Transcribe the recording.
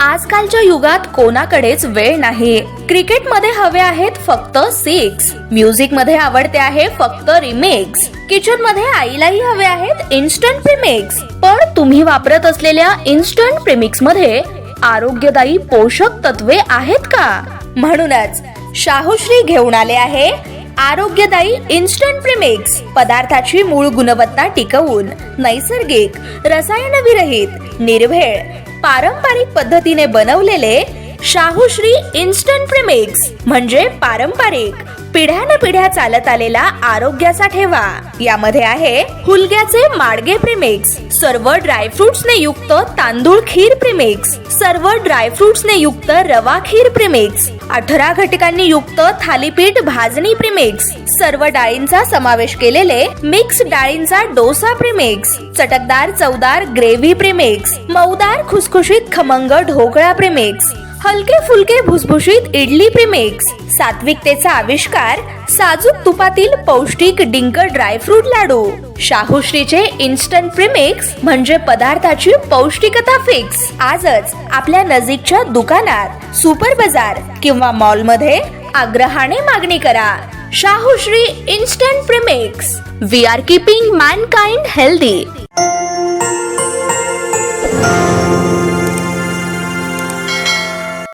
आजकालच्या युगात कोणाकडेच वेळ नाही. क्रिकेटमध्ये हवे आहेत फक्त सिक्स म्युझिकमध्ये आवडते आहे फक्त रिमेक्स किचनमध्ये आईलाही हवे आहेत इन्स्टंट प्रिमिक्स पण तुम्ही वापरत असलेल्या इन्स्टंट प्रिमिक्समध्ये आरोग्यदायी पोषक तत्वे आहेत का? म्हणूनच शाहूश्री घेऊन आले आहे आरोग्यदायी इन्स्टंट प्रीमिक्स पदार्थाची मूळ गुणवत्ता टिकवून नैसर्गिक रसायनविरहित निर्भेळ पारंपरिक पद्धतीने बनवलेले शाहूश्री इन्स्टंट प्रीमिक्स म्हणजे पारंपरिक. पिढ्यान पिढ्या चालत आलेला आरोग्याचा ठेवा. यामध्ये आहे हुलग्याचे माडगे प्रीमिक्स सर्व ड्रायफ्रुट्सने युक्त तांदूळ खीर प्रीमिक्स सर्व ड्रायफ्रुट्सने युक्त रवा खीर प्रीमिक्स अठरा घटकांनी युक्त थालीपीठ भाजणी प्रीमिक्स सर्व डाळींचा समावेश केलेले मिक्स डाळींचा डोसा प्रीमिक्स चटकदार चवदार ग्रेव्ही प्रीमिक्स मऊदार खुसखुशीत खमंग ढोकळा प्रीमिक्स हलके फुलके भुसभुशीत इडली प्रीमिक्स सात्विकतेचा आविष्कार साजूक तुपातील पौष्टिक डिंक ड्रायफ्रूट लाडू. शाहूश्रीचे इन्स्टंट प्रीमिक्स म्हणजे पदार्थाची पौष्टिकता फिक्स आजच आपल्या नजीकच्या दुकानात सुपर बाजार किंवा मॉलमध्ये आग्रहाने मागणी करा. Shahushri instant premix we are keeping mankind healthy